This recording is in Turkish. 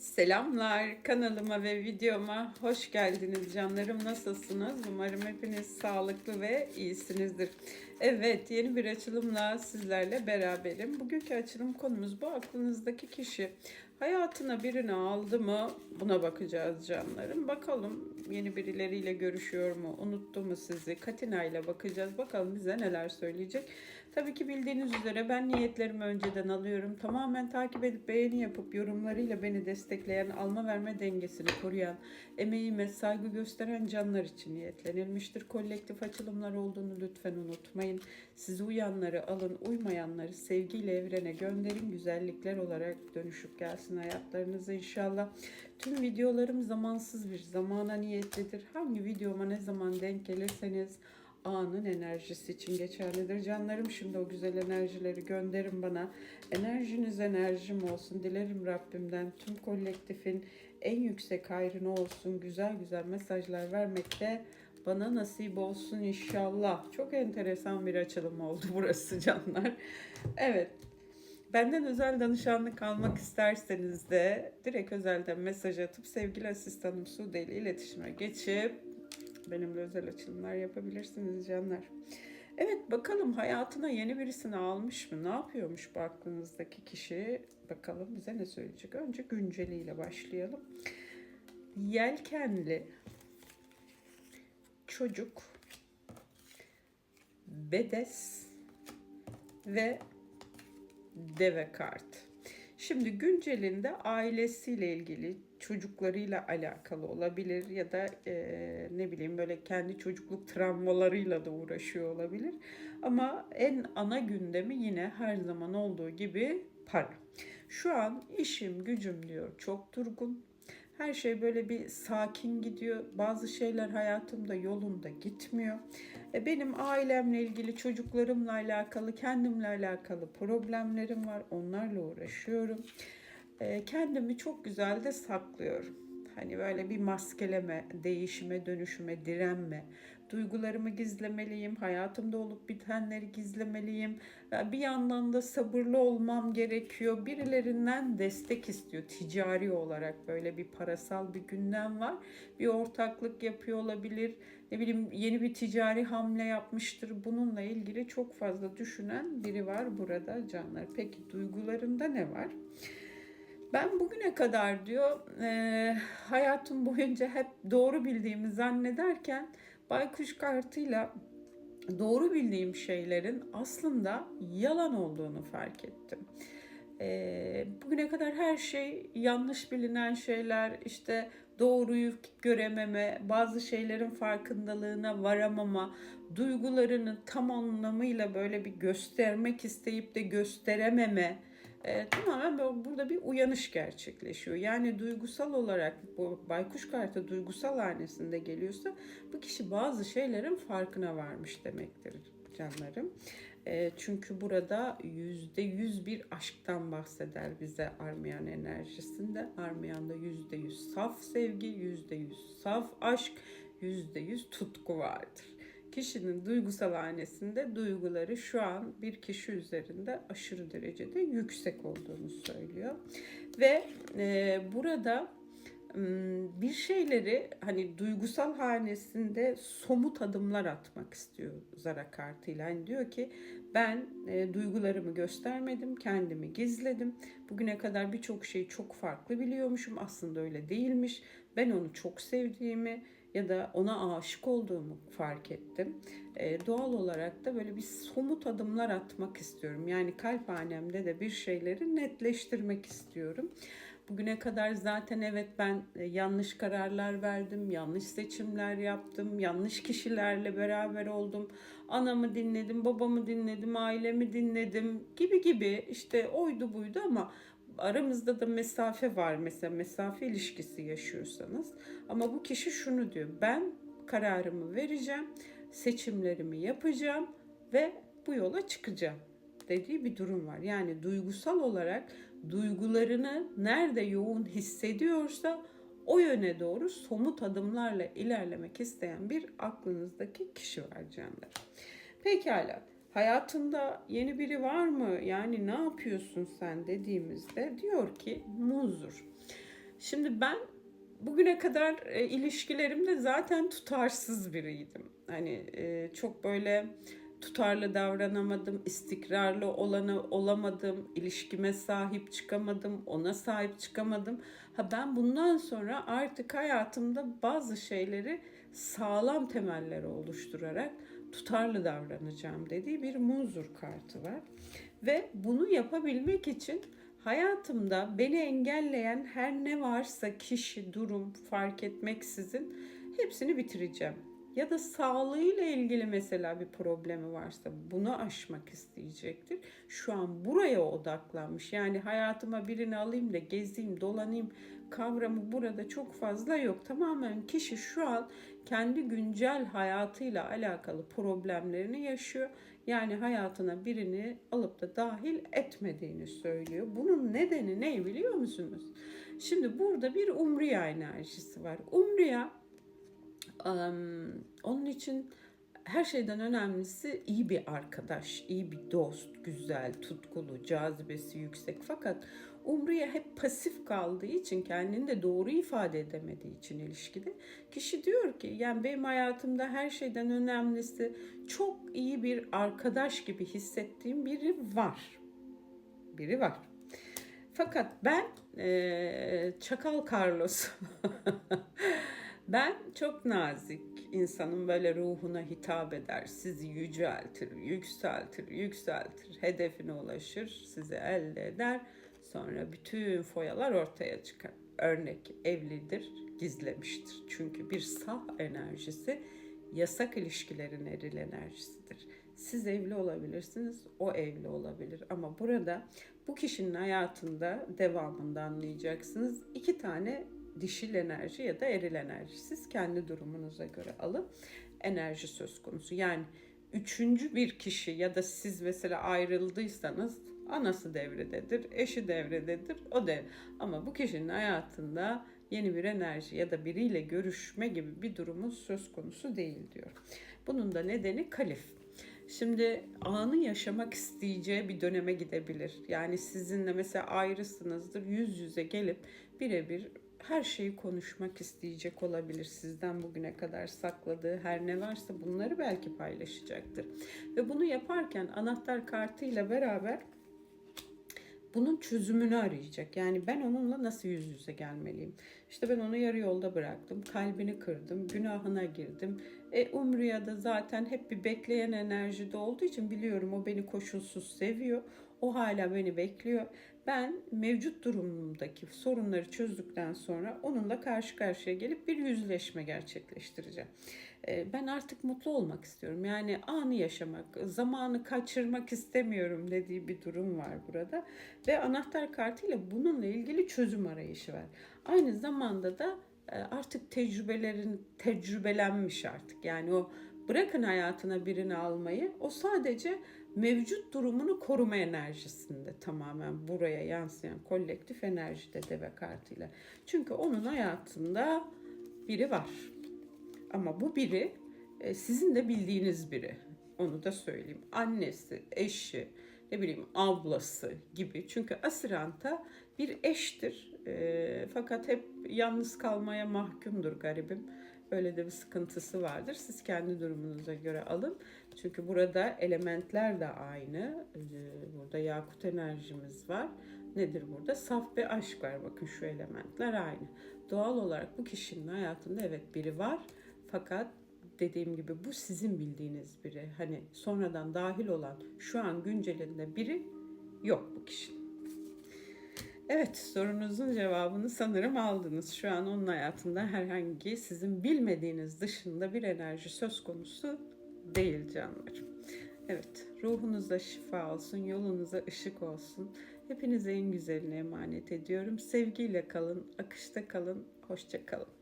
Selamlar. Kanalıma ve videoma hoş geldiniz canlarım. Nasılsınız? Umarım hepiniz sağlıklı ve iyisinizdir. Evet yeni bir açılımla sizlerle beraberim. Bugünkü açılım konumuz bu. Aklınızdaki kişi hayatına birini aldı mı? Buna bakacağız canlarım. Bakalım yeni birileriyle görüşüyor mu? Unuttu mu sizi? Katina ile bakacağız. Bakalım bize neler söyleyecek tabii ki bildiğiniz üzere ben niyetlerimi önceden alıyorum. Tamamen takip edip beğeni yapıp yorumlarıyla beni destekleyen alma verme dengesini koruyan emeğime saygı gösteren canlar için niyetlenilmiştir. Kolektif açılımlar olduğunu lütfen unutmayın. Sizi uyanları alın uymayanları sevgiyle evrene gönderin. Güzellikler olarak dönüşüp gelsin hayatlarınıza inşallah. Tüm videolarım zamansız bir zamana niyetlidir. Hangi videoma ne zaman denk gelirseniz anın enerjisi için geçerlidir. Canlarım şimdi o güzel enerjileri gönderin bana. Enerjiniz enerjim olsun. Dilerim Rabbimden tüm kolektifin en yüksek hayrını olsun. Güzel güzel mesajlar vermekte bana nasip olsun inşallah. Çok enteresan bir açılım oldu burası canlar. Evet. Benden özel danışanlık almak isterseniz de direkt özelden mesaj atıp sevgili asistanım Sude ile iletişime geçip benimle özel açılımlar yapabilirsiniz canlar. Evet bakalım hayatına yeni birisini almış mı? Ne yapıyormuş bu aklınızdaki kişi? Bakalım bize ne söyleyecek? Önce günceliyle başlayalım. Yelkenli çocuk bedes ve deve kart. Şimdi güncelinde ailesiyle ilgili çocuklarıyla alakalı olabilir ya da e, ne bileyim böyle kendi çocukluk travmalarıyla da uğraşıyor olabilir. Ama en ana gündemi yine her zaman olduğu gibi para. Şu an işim gücüm diyor çok durgun. Her şey böyle bir sakin gidiyor. Bazı şeyler hayatımda yolunda gitmiyor. E, benim ailemle ilgili, çocuklarımla alakalı, kendimle alakalı problemlerim var. Onlarla uğraşıyorum. E, kendimi çok güzel de saklıyorum. Hani böyle bir maskeleme, değişime, dönüşüme, direnme. Duygularımı gizlemeliyim, hayatımda olup bitenleri gizlemeliyim. Bir yandan da sabırlı olmam gerekiyor. Birilerinden destek istiyor ticari olarak böyle bir parasal bir gündem var. Bir ortaklık yapıyor olabilir. Ne bileyim yeni bir ticari hamle yapmıştır. Bununla ilgili çok fazla düşünen biri var burada canlar. Peki duygularında ne var? Ben bugüne kadar diyor e, hayatım boyunca hep doğru bildiğimi zannederken baykuş kartıyla doğru bildiğim şeylerin aslında yalan olduğunu fark ettim. E, bugüne kadar her şey yanlış bilinen şeyler işte doğruyu görememe, bazı şeylerin farkındalığına varamama, duygularını tam anlamıyla böyle bir göstermek isteyip de gösterememe, e, tamamen burada bir uyanış gerçekleşiyor. Yani duygusal olarak bu baykuş kartı duygusal hanesinde geliyorsa bu kişi bazı şeylerin farkına varmış demektir canlarım. E, çünkü burada yüzde yüz bir aşktan bahseder bize Armiyan enerjisinde. Armiyan'da yüzde yüz saf sevgi, yüzde yüz saf aşk, yüzde yüz tutku vardır kişinin duygusal hanesinde duyguları şu an bir kişi üzerinde aşırı derecede yüksek olduğunu söylüyor. Ve e, burada bir şeyleri hani duygusal hanesinde somut adımlar atmak istiyor Zara kartıyla. Yani diyor ki ben e, duygularımı göstermedim, kendimi gizledim. Bugüne kadar birçok şeyi çok farklı biliyormuşum. Aslında öyle değilmiş. Ben onu çok sevdiğimi, ya da ona aşık olduğumu fark ettim. E, doğal olarak da böyle bir somut adımlar atmak istiyorum. Yani kalp hanemde de bir şeyleri netleştirmek istiyorum. Bugüne kadar zaten evet ben e, yanlış kararlar verdim, yanlış seçimler yaptım, yanlış kişilerle beraber oldum. Anamı dinledim, babamı dinledim, ailemi dinledim gibi gibi işte oydu buydu ama aramızda da mesafe var mesela mesafe ilişkisi yaşıyorsanız ama bu kişi şunu diyor ben kararımı vereceğim seçimlerimi yapacağım ve bu yola çıkacağım dediği bir durum var. Yani duygusal olarak duygularını nerede yoğun hissediyorsa o yöne doğru somut adımlarla ilerlemek isteyen bir aklınızdaki kişi var canlar. Pekala hayatında yeni biri var mı? Yani ne yapıyorsun sen dediğimizde diyor ki muzdur. Şimdi ben bugüne kadar e, ilişkilerimde zaten tutarsız biriydim. Hani e, çok böyle tutarlı davranamadım, istikrarlı olanı olamadım, ilişkime sahip çıkamadım, ona sahip çıkamadım. Ha ben bundan sonra artık hayatımda bazı şeyleri sağlam temeller oluşturarak tutarlı davranacağım dediği bir muzur kartı var. Ve bunu yapabilmek için hayatımda beni engelleyen her ne varsa kişi, durum fark etmeksizin hepsini bitireceğim. Ya da sağlığıyla ilgili mesela bir problemi varsa bunu aşmak isteyecektir. Şu an buraya odaklanmış. Yani hayatıma birini alayım da gezeyim, dolanayım kavramı burada çok fazla yok. Tamamen kişi şu an kendi güncel hayatıyla alakalı problemlerini yaşıyor. Yani hayatına birini alıp da dahil etmediğini söylüyor. Bunun nedeni ne biliyor musunuz? Şimdi burada bir umriya enerjisi var. Umriya um, onun için her şeyden önemlisi iyi bir arkadaş, iyi bir dost, güzel, tutkulu, cazibesi yüksek. Fakat Umriye hep pasif kaldığı için, kendini de doğru ifade edemediği için ilişkide kişi diyor ki yani benim hayatımda her şeyden önemlisi çok iyi bir arkadaş gibi hissettiğim biri var. Biri var. Fakat ben e, Çakal Carlos ben çok nazik insanın böyle ruhuna hitap eder, sizi yüceltir, yükseltir, yükseltir, hedefine ulaşır, sizi elde eder Sonra bütün foyalar ortaya çıkar. Örnek evlidir, gizlemiştir. Çünkü bir sah enerjisi yasak ilişkilerin eril enerjisidir. Siz evli olabilirsiniz, o evli olabilir. Ama burada bu kişinin hayatında devamında anlayacaksınız. iki tane dişil enerji ya da eril enerji. Siz kendi durumunuza göre alın. Enerji söz konusu. Yani üçüncü bir kişi ya da siz mesela ayrıldıysanız Anası devrededir, eşi devrededir, o dev. Ama bu kişinin hayatında yeni bir enerji ya da biriyle görüşme gibi bir durumun söz konusu değil diyor. Bunun da nedeni kalif. Şimdi anı yaşamak isteyeceği bir döneme gidebilir. Yani sizinle mesela ayrısınızdır, yüz yüze gelip birebir her şeyi konuşmak isteyecek olabilir. Sizden bugüne kadar sakladığı her ne varsa bunları belki paylaşacaktır. Ve bunu yaparken anahtar kartıyla beraber bunun çözümünü arayacak. Yani ben onunla nasıl yüz yüze gelmeliyim? İşte ben onu yarı yolda bıraktım. Kalbini kırdım. Günahına girdim. E Umriya'da zaten hep bir bekleyen enerjide olduğu için biliyorum o beni koşulsuz seviyor. O hala beni bekliyor. Ben mevcut durumumdaki sorunları çözdükten sonra onunla karşı karşıya gelip bir yüzleşme gerçekleştireceğim. Ee, ben artık mutlu olmak istiyorum. Yani anı yaşamak, zamanı kaçırmak istemiyorum dediği bir durum var burada. Ve anahtar kartıyla bununla ilgili çözüm arayışı var. Aynı zamanda da e, artık tecrübelerin tecrübelenmiş artık. Yani o bırakın hayatına birini almayı o sadece mevcut durumunu koruma enerjisinde tamamen buraya yansıyan kolektif enerjide deve kartıyla. Çünkü onun hayatında biri var. Ama bu biri e, sizin de bildiğiniz biri. Onu da söyleyeyim. Annesi, eşi, ne bileyim ablası gibi. Çünkü Asiranta bir eştir. E, fakat hep yalnız kalmaya mahkumdur garibim. Öyle de bir sıkıntısı vardır. Siz kendi durumunuza göre alın. Çünkü burada elementler de aynı. E, burada yakut enerjimiz var. Nedir burada? Saf bir aşk var. Bakın şu elementler aynı. Doğal olarak bu kişinin hayatında evet biri var fakat dediğim gibi bu sizin bildiğiniz biri. Hani sonradan dahil olan şu an güncelinde biri yok bu kişinin. Evet sorunuzun cevabını sanırım aldınız. Şu an onun hayatında herhangi sizin bilmediğiniz dışında bir enerji söz konusu değil canlarım. Evet ruhunuza şifa olsun, yolunuza ışık olsun. Hepinize en güzelini emanet ediyorum. Sevgiyle kalın, akışta kalın, hoşça kalın.